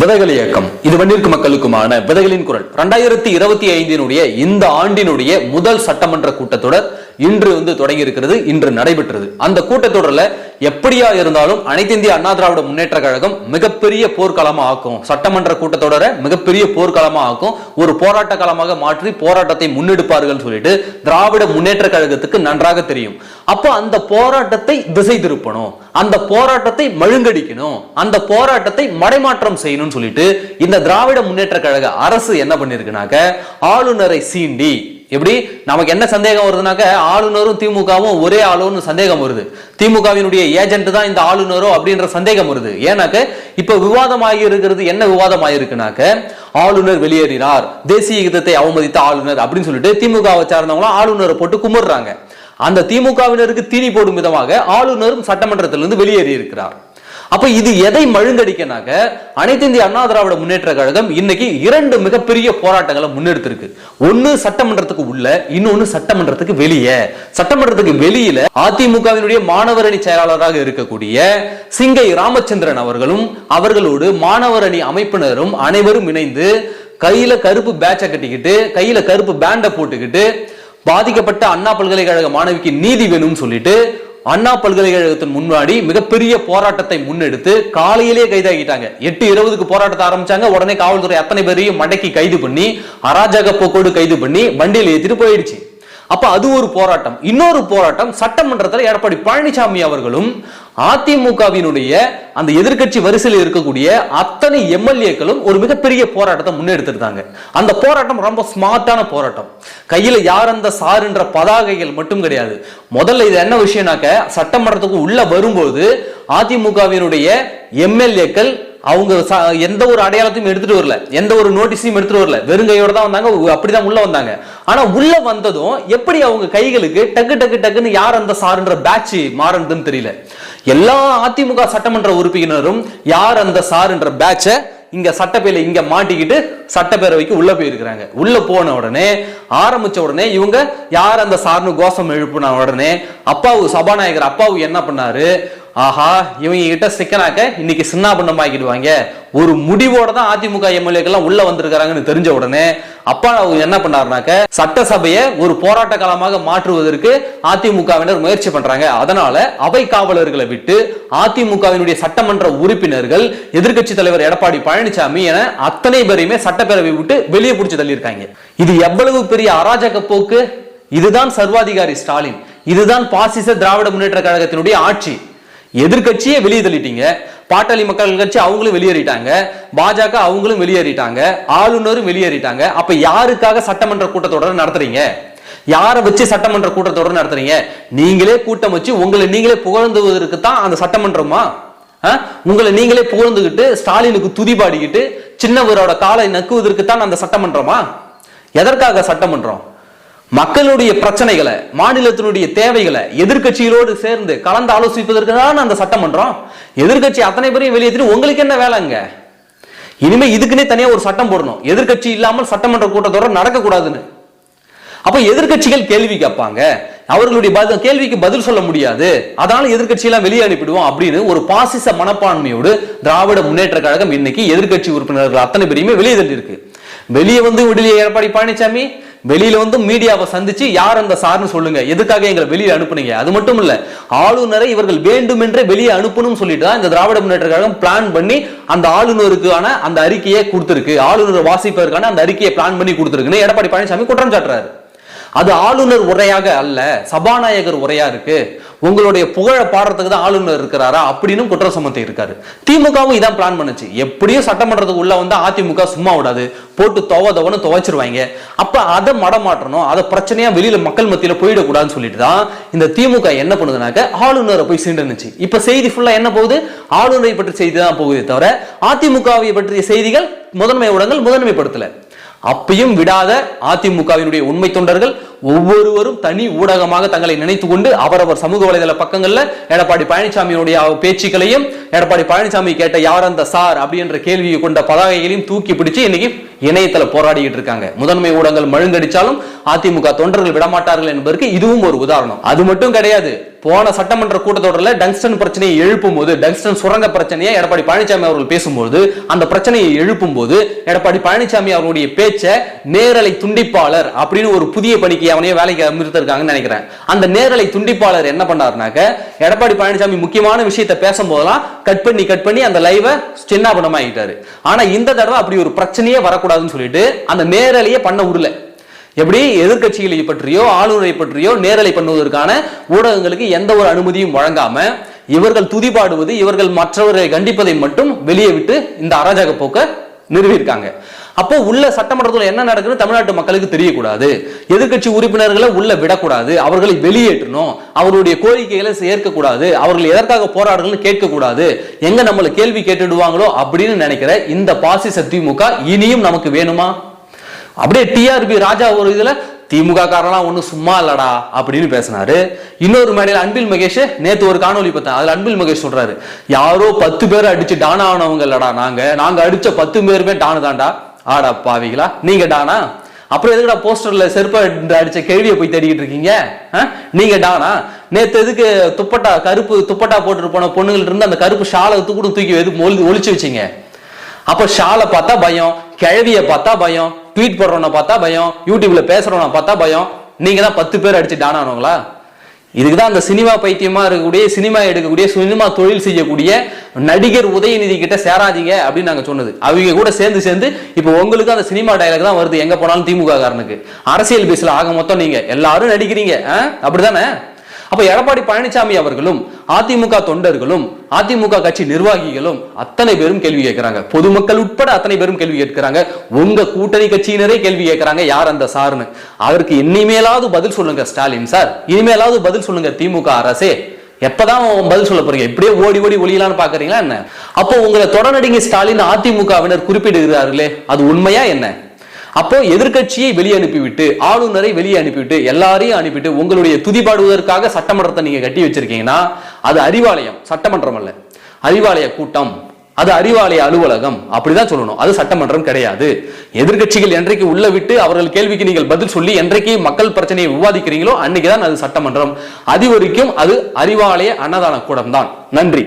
விதைகள் இயக்கம். இது வன்னிற்கு மக்களுக்குமான விதைகளின் குரல். ரெண்டாயிரத்தி இருபத்தி ஐந்தினுடைய இந்த ஆண்டினுடைய முதல் சட்டமன்ற கூட்டத்தொடர் இன்று வந்து தொடங்கி இருக்கிறது இன்று நடைபெற்றது. அந்த கூட்டத்தொடரில் எப்படியா இருந்தாலும் அனைத்து இந்திய அண்ணா திராவிட முன்னேற்ற கழகம் மிகப்பெரிய போர்க்களமா ஆக்கும். சட்டமன்ற கூட்டத்தொடரை மிகப்பெரிய போர்க்களமா ஆக்கும். ஒரு போராட்ட காலமாக மாற்றி போராட்டத்தை முன்னெடுப்பார்கள் சொல்லிட்டு திராவிட முன்னேற்ற கழகத்துக்கு நன்றாக தெரியும். அப்போ அந்த போராட்டத்தை திசை திருப்பணும். அந்த போராட்டத்தை மழுங்கடிக்கணும். அந்த போராட்டத்தை மடைமாற்றம் செய்யணும்னு சொல்லிட்டு இந்த திராவிட முன்னேற்ற கழக அரசு என்ன பண்ணிருக்குனாக்க ஆளுநரை சீண்டி எப்படி? நமக்கு என்ன சந்தேகம் வருதுனாக்க ஆளுநரும் திமுகவும் ஒரே ஆளுன்னு சந்தேகம் வருது. திமுகவினுடைய ஏஜென்ட் தான் இந்த ஆளுநரோ அப்படின்ற சந்தேகம் வருது. ஏன்னாக்க இப்ப விவாதமாகி இருக்கிறது என்ன விவாதமாயிருக்குனாக்க ஆளுநர் வெளியேறினார். தேசிய கீதத்தை அவமதித்த ஆளுநர் அப்படின்னு சொல்லிட்டு திமுகவை சார்ந்தவங்களும் ஆளுநரை போட்டு கும்பிடுறாங்க. அந்த திமுகவினருக்கு தீனி போடும் விதமாக ஆளுநரும் சட்டமன்றத்திலிருந்து வெளியேறி இருக்கிறார் அப்ப இது எதை மழுங்கடிக்கனாக்க அனைத்து இந்திய அண்ணா திராவிட முன்னேற்ற கழகம் இன்னைக்கு இரண்டு மிகப்பெரிய போராட்டங்களை முன்னெடுத்திருக்கு. ஒன்னு சட்டமன்றத்துக்கு உள்ள இன்னொன்னு சட்டமன்றத்துக்கு வெளியே. சட்டமன்றத்துக்கு வெளியில அதிமுகவினுடைய மாணவர் அணி செயலாளராக இருக்கக்கூடிய சிங்கை ராமச்சந்திரன் அவர்களும் அவர்களோடு மாணவர் அணி அமைப்பினரும் அனைவரும் இணைந்து கையில கருப்பு பேட்சை கட்டிக்கிட்டு கையில கருப்பு பேண்டை போட்டுக்கிட்டு பாதிக்கப்பட்ட அண்ணா பல்கலைக்கழக மாணவிக்கு நீதி வேணும்னு சொல்லிட்டு அண்ணா பல்கலைக்கழகத்தின் முன்னாடி மிகப்பெரிய போராட்டத்தை முன்னெடுத்து காலையிலேயே கைதாகிட்டாங்க. எட்டு இருபதுக்கு போராட்டத்தை ஆரம்பிச்சாங்க. உடனே காவல்துறை அத்தனை பேரையும் மடக்கி கைது பண்ணி அராஜக போக்கோடு கைது பண்ணி வண்டியில் ஏற்றிட்டு போயிடுச்சு. அப்ப அது ஒரு போராட்டம். இன்னொரு போராட்டம் சட்டமன்றத்தில் எடப்பாடி பழனிசாமி அவர்களும் அதிமுகவினுடைய அந்த எதிர்க்கட்சி வரிசையில் இருக்கக்கூடிய அத்தனை எம்எல்ஏக்களும் ஒரு மிகப்பெரிய போராட்டத்தை முன்னெடுத்திருந்தாங்க. அந்த போராட்டம் ரொம்ப ஸ்மார்ட்டான போராட்டம். கையில யார் அந்த சாருன்ற பதாகைகள் மட்டும் கிடையாது. முதல்ல இது என்ன விஷயம்னாக்க சட்டமன்றத்துக்கு உள்ள வரும்போது அதிமுகவினுடைய எம்எல்ஏக்கள் அவங்க எந்த ஒரு அடையாளத்தையும் எடுத்துட்டு வரல. எந்த ஒரு நோட்டீஸையும் எடுத்துட்டு வரல. வெறுங்கையோட தான் வந்தாங்க அப்படிதான் உள்ள வந்தாங்க. ஆனா உள்ள வந்ததும் எப்படி அவங்க கைகளுக்கு டக்கு டக்கு டக்குன்னு யார் அந்த சாருன்ற பேட்ச் மாறுனதுன்னு தெரியல. எல்லா அதிமுக சட்டமன்ற உறுப்பினரும் யார் அந்த சாருன்ற பேட்சை இங்க சட்டப்பேல இங்க மாட்டிக்கிட்டு சட்டப்பேரவைக்கு உள்ள போயிருக்கிறாங்க. உள்ள போன உடனே ஆரம்பிச்ச உடனே இவங்க யார் அந்த சார்னு கோஷம் எழுப்பின உடனே அப்பாவு சபாநாயகர் அப்பாவு என்ன பண்ணாரு? ஆஹா இவங்க கிட்ட சிக்கனாக்க இன்னைக்கு சின்னாபண்ணம் ஆக்கிடுவாங்க ஒரு முடிவோட தான் அதிமுக எம்எல்ஏக்கெல்லாம் உள்ள வந்திருக்கிறாங்கன்னு தெரிஞ்ச உடனே அப்பா அவங்க என்ன பண்ணாருனாக்க சட்டசபையை ஒரு போராட்ட காலமாக மாற்றுவதற்கு அதிமுகவினர் முயற்சி பண்றாங்க. அதனால அவை காவலர்களை விட்டு அதிமுகவினுடைய சட்டமன்ற உறுப்பினர்கள் எதிர்க்கட்சி தலைவர் எடப்பாடி பழனிசாமி என அத்தனை பேரையுமே சட்டப்பேரவை விட்டு வெளியே பிடிச்சி தள்ளியிருக்காங்க. இது எவ்வளவு பெரிய அராஜக போக்கு? இதுதான் சர்வாதிகாரி ஸ்டாலின். இதுதான் பாசிச திராவிட முன்னேற்ற கழகத்தினுடைய ஆட்சி. எதிர்க்கட்சியே வெளியே தள்ளிட்டீங்க பாட்டாளி மக்கள் கட்சி அவங்களும் வெளியேறிட்டாங்க. பாஜக அவங்களும் வெளியேறிட்டாங்க. ஆளுநரும் வெளியேறிட்டாங்க. அப்ப யாருக்காக சட்டமன்ற கூட்டத்தொடர் நடத்துறீங்க? யாரை வச்சு சட்டமன்ற கூட்டத்தொடர் நடத்துறீங்க? நீங்களே கூட்டம் வச்சு உங்களை நீங்களே புகழ்ந்துவதற்கு தான் அந்த சட்டமன்றமா? ஆ? உங்களை நீங்களே புகழ்ந்துகிட்டு ஸ்டாலினுக்கு துதி பாடிக்கிட்டு சின்னவரோட காலை நக்குவதற்கு தான் அந்த சட்டமன்றமா? எதற்காக சட்டமன்றம்? மக்களுடைய பிரச்சனைகளை மாநிலத்தினுடைய தேவைகளை எதிர்கட்சிகளோடு சேர்ந்து கலந்து ஆலோசிப்பதற்கு தான் அந்த சட்டமன்றம் எதிர்க்கட்சி அத்தனை பேரையும் வெளியேற்றிட்டு உங்களுக்கு என்ன வேலைங்க இனிமே இதுக்குன்னே தனியா ஒரு சட்டம் போடணும். எதிர்க்கட்சி இல்லாமல் சட்டமன்ற கூட்டத்தொடர் நடக்கக்கூடாதுன்னு. அப்ப எதிர்க்கட்சிகள் கேள்வி கேட்பாங்க. அவர்களுடைய பதில் கேள்விக்கு பதில் சொல்ல முடியாது. அதனால எதிர்கட்சியெல்லாம் வெளியே அனுப்பிடுவோம் அப்படின்னு ஒரு பாசிச மனப்பான்மையோடு திராவிட முன்னேற்ற கழகம் இன்னைக்கு எதிர்க்கட்சி உறுப்பினர்கள் அத்தனை பேரையுமே வெளியே தள்ளி இருக்கு வெளியே வந்து விடுதலை எடப்பாடி பழனிசாமி வெளியில வந்து மீடியாவை சந்திச்சு யார் அந்த சார்னு சொல்லுங்க. எதுக்காக எங்களை வெளியே அனுப்புனீங்க? அது மட்டும் இல்ல ஆளுநரை இவர்கள் வேண்டுமென்றே வெளியே அனுப்பணும்னு சொல்லிட்டு தான் இந்த திராவிட முன்னேற்ற கழகம் பிளான் பண்ணி அந்த ஆளுநருக்கான அந்த அறிக்கையை கொடுத்திருக்கு. ஆளுநர் வாசிப்பதற்கான அந்த அறிக்கையை பிளான் பண்ணி கொடுத்திருக்குன்னு எடப்பாடி பழனிசாமி குற்றம் சாட்டுறாரு. அது ஆளுநர் உரையாக அல்ல சபாநாயகர் உரையா இருக்கு. உங்களுடைய புகழ பாடுறதுக்கு தான் ஆளுநர் இருக்கிறாரா அப்படின்னு குற்றம் சுமத்தி இருக்காரு. திமுகவும் இதான் பிளான் பண்ணுச்சு. எப்படியும் சட்டமன்றத்துக்கு உள்ள வந்து அதிமுக சும்மா விடாது. போட்டு துவ துவன்னு துவைச்சிருவாங்க. அப்ப அதை மடமாற்றணும் அதை பிரச்சனையா வெளியில மக்கள் மத்தியில போயிடக்கூடாதுன்னு சொல்லிட்டு தான் இந்த திமுக என்ன பண்ணுதுனாக்க ஆளுநரை போய் சீண்டனுச்சு இப்ப செய்தி ஃபுல்லா என்ன போகுது? ஆளுநரை பற்றி செய்தி தான் போகுதே தவிர அதிமுகவை பற்றிய செய்திகள் முதன்மை ஊடகங்கள் முதன்மைப்படுத்தல. அப்பையும் விடாத அதிமுகவினுடைய உண்மை தொண்டர்கள் ஒவ்வொருவரும் தனி ஊடகமாக தங்களை நினைத்து கொண்டு அவரவர் சமூக வலைதள பக்கங்கள்ல எடப்பாடி பழனிசாமியுடைய பேச்சுக்களையும் எடப்பாடி பழனிசாமி கேட்ட யார் அந்த சார் அப்படின்ற கேள்வியை கொண்ட பதாகைகளையும் தூக்கி பிடிச்சு இன்னைக்கு இணையத்தில் போராடிக்கிட்டு இருக்காங்க. முதன்மை ஊடகங்கள் மழுங்கடிச்சாலும் அதிமுக தொண்டர்கள் விடமாட்டார்கள் என்பதற்கு இதுவும் ஒரு உதாரணம். அது மட்டும் கிடையாது. போன சட்டமன்ற கூட்டத்தொடரில் டங்ஸ்டன் பிரச்சனையை எழுப்பும் போது டங்ஸ்டன் சுரங்க பிரச்சனையை எடப்பாடி பழனிசாமி அவர்கள் பேசும்போது அந்த பிரச்சனையை எழுப்பும் போது எடப்பாடி பழனிசாமி அவருடைய பேச்சை நேரலை துண்டிப்பாளர் அப்படின்னு ஒரு புதிய பணிக்கு அவனையே வேலைக்கு அமர்த்திருக்காங்கன்னு நினைக்கிறேன். அந்த நேரலை துண்டிப்பாளர் என்ன பண்ணாருனாக்க எடப்பாடி பழனிசாமி முக்கியமான விஷயத்தை பேசும்போதெல்லாம் கட் பண்ணி கட் பண்ணி அந்த லைவை சின்னாபனம் ஆகிட்டாரு ஆனா இந்த தடவை அப்படி ஒரு பிரச்சனையே வரக்கூடாதுன்னு சொல்லிட்டு அந்த நேரலையே பண்ண உருளை. எப்படி? எதிர்க்கட்சிகளை பற்றியோ ஆளுநரை பற்றியோ நேரலை பண்ணுவதற்கான ஊடகங்களுக்கு எந்த ஒரு அனுமதியும் வழங்காம இவர்கள் துதிபாடுவது இவர்கள் மற்றவரை கண்டிப்பதை மட்டும் வெளியே விட்டு இந்த அராஜக போக்க நிறுவியிருக்காங்க. அப்போ உள்ள சட்டமன்றத்தில் என்ன நடக்குன்னு தமிழ்நாட்டு மக்களுக்கு தெரியக்கூடாது. எதிர்கட்சி உறுப்பினர்களை உள்ள விடக்கூடாது. அவர்களை வெளியேற்றணும். அவருடைய கோரிக்கைகளை சேர்க்கக்கூடாது. அவர்கள் எதற்காக போராடுறதுன்னு கேட்கக்கூடாது. எங்க நம்மளை கேள்வி கேட்டுடுவாங்களோ அப்படின்னு நினைக்கிற இந்த பாசிச திமுக இனியும் நமக்கு வேணுமா? அப்படியே டிஆர்பி ராஜா ஒரு இதுல திமுக காரெல்லாம் ஒன்றும் சும்மா இல்லடா அப்படின்னு பேசினாரு. இன்னொரு மேடையில் அன்பில் மகேஷ் நேற்று ஒரு காணொலி பார்த்தேன். அதில் அன்பில் மகேஷ் சொல்றாரு யாரோ பத்து பேர் அடிச்சு டான் ஆனவங்க இல்லடா நாங்க. நாங்க அடிச்ச பத்து பேருமே டானு தான்டா ஆடா பாவிங்களா நீங்க டானா? அப்புறம் எதுக்குடா போஸ்டர்ல செருப்ப அடிச்ச கேள்வியை போய் தேடிக்கிட்டு இருக்கீங்க? ஆ? நீங்க டானா? நேத்து எதுக்கு துப்பட்டா கருப்பு துப்பட்டா போட்டுட்டு போன பொண்ணுங்கள்ட்ட இருந்து அந்த கருப்பு ஷாலை கூட தூக்கி எது ஒழிச்சு வச்சீங்க? அப்ப ஷாலை பார்த்தா பயம் கிழவிய பார்த்தா பயம் ட்வீட் போடுறவனை பார்த்தா பயம் யூடியூப்ல பேசுறவனை பார்த்தா பயம். நீங்க தான் பத்து பேர் அடிச்சு டான் இதுக்கு தான் அந்த சினிமா பைத்தியமா இருக்கக்கூடிய சினிமா எடுக்கக்கூடிய சினிமா தொழில் செய்யக்கூடிய நடிகர் உதயநிதி கிட்ட சேராதீங்க அப்படின்னு நாங்க சொன்னது. அவங்க கூட சேர்ந்து சேர்ந்து இப்போ உங்களுக்கு அந்த சினிமா டைலாக் தான் வருது. எங்க போனாலும் திமுக காரனுக்கு அரசியல் பேசல ஆக மொத்தம் நீங்க. எல்லாரும் நடிக்கிறீங்க. ஆ? அப்படிதானே அப்ப எடப்பாடி பழனிசாமி அவர்களும் அதிமுக தொண்டர்களும் அதிமுக கட்சி நிர்வாகிகளும் அத்தனை பேரும் கேள்வி கேட்கிறாங்க. பொதுமக்கள் உட்பட அத்தனை பேரும் கேள்வி கேட்கிறாங்க. உங்க கூட்டணி கட்சியினரே கேள்வி கேட்கிறாங்க. யார் அந்த சார்னு. அதற்கு இனிமேலாவது பதில் சொல்லுங்க ஸ்டாலின் சார். இனிமேலாவது பதில் சொல்லுங்க திமுக அரசே. எப்பதான் பதில் சொல்ல போறீங்க? இப்படியே ஓடி ஓடி ஒளியலான்னு பாக்குறீங்களா என்ன? அப்போ உங்களை தொடர்நடிகை ஸ்டாலின் அதிமுகவினர் குறிப்பிடுகிறார்களே. அது உண்மையா என்ன? அப்போ எதிர்க்கட்சியை வெளியே அனுப்பிவிட்டு ஆளுநரை வெளியே அனுப்பிவிட்டு எல்லாரையும் அனுப்பிட்டு உங்களுடைய துதிபாடுவதற்காக சட்டமன்றத்தை நீங்க கட்டி வச்சிருக்கீங்கன்னா அது அறிவாலயம் சட்டமன்றம் அல்ல. அறிவாலய கூட்டம் அது அறிவாலய அலுவலகம் அப்படிதான் சொல்லணும். அது சட்டமன்றம் கிடையாது. எதிர்க்கட்சிகள் என்றைக்கு உள்ள விட்டு அவர்கள் கேள்விக்கு நீங்கள் பதில் சொல்லி என்றைக்கு மக்கள் பிரச்சனையை விவாதிக்கிறீங்களோ அன்னைக்கு தான் அது சட்டமன்றம். அது வரைக்கும் அது அறிவாலய அன்னதான கூடம் தான் நன்றி.